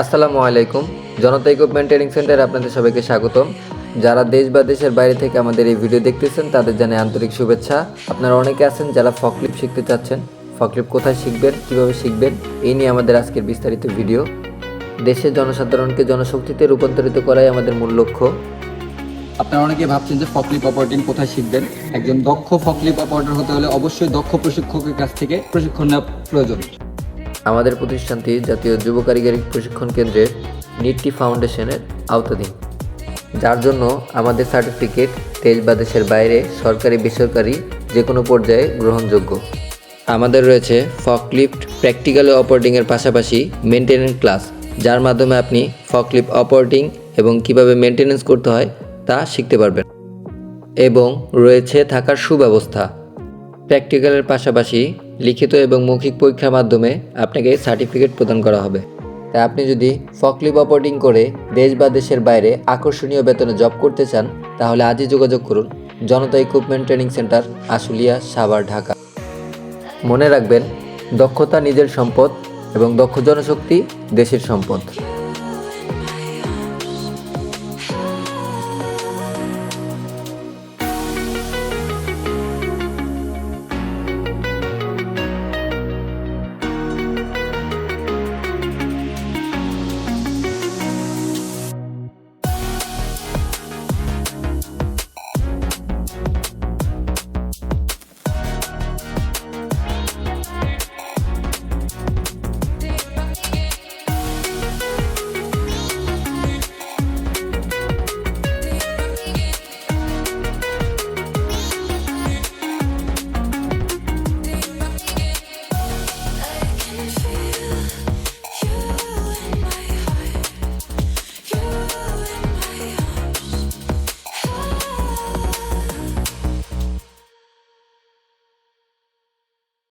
আসসালামু আলাইকুম। জনতা equipment training সেন্টারে আপনাদের সবাইকে স্বাগতম। যারা দেশ বা দেশের বাইরে থেকে আমাদের এই ভিডিও দেখতেছেন, তাদের জানাই আন্তরিক শুভেচ্ছা। আপনারা অনেকে আছেন যারা ফকলিপ শিখতে চাচ্ছেন। ফকলিপ কোথায় শিখবেন, কীভাবে শিখবেন, এই নিয়ে আমাদের আজকের বিস্তারিত ভিডিও দেশের জনসাধারণকে জনশক্তিতে রূপান্তরিত করাই আমাদের মূল লক্ষ্য। আপনারা অনেকে ভাবছেন যে ফকলিপ অপারেটিং কোথায় শিখবেন? একজন দক্ষ ফকলিপ অপারেটর হতে হলে অবশ্যই দক্ষ প্রশিক্ষকের কাছ থেকে প্রশিক্ষণ নেওয়া প্রয়োজন। আমাদের প্রতিষ্ঠানটি জাতীয় যুব কারিগরি প্রশিক্ষণ কেন্দ্রের নিটটি ফাউন্ডেশনের আওতাধীন, যার জন্য আমাদের সার্টিফিকেট দেশ বা দেশের বাইরে সরকারি, বেসরকারি যে কোনো পর্যায়ে গ্রহণযোগ্য। আমাদের রয়েছে ফকলিফট প্র্যাকটিক্যাল অপারেটিংয়ের পাশাপাশি মেনটেনেন্স ক্লাস, যার মাধ্যমে আপনি ফকলিফট, অপারেটিং এবং কীভাবে মেনটেনেন্স করতে হয় তা শিখতে পারবেন এবং রয়েছে থাকার সুব্যবস্থা। প্র্যাকটিক্যালের পাশাপাশি লিখিত এবং মৌখিক পরীক্ষার মাধ্যমে আপনাকে সার্টিফিকেট প্রদান করা হবে। তাই আপনি যদি ফকলিপ অপারেটিং করে দেশ বা দেশের বাইরে আকর্ষণীয় বেতনে জব করতে চান, তাহলে আজই যোগাযোগ করুন Janata equipment training centre Ashulia, Savar, Dhaka. মনে রাখবেন, দক্ষতা নিজের সম্পদ এবং দক্ষ জনশক্তি দেশের সম্পদ।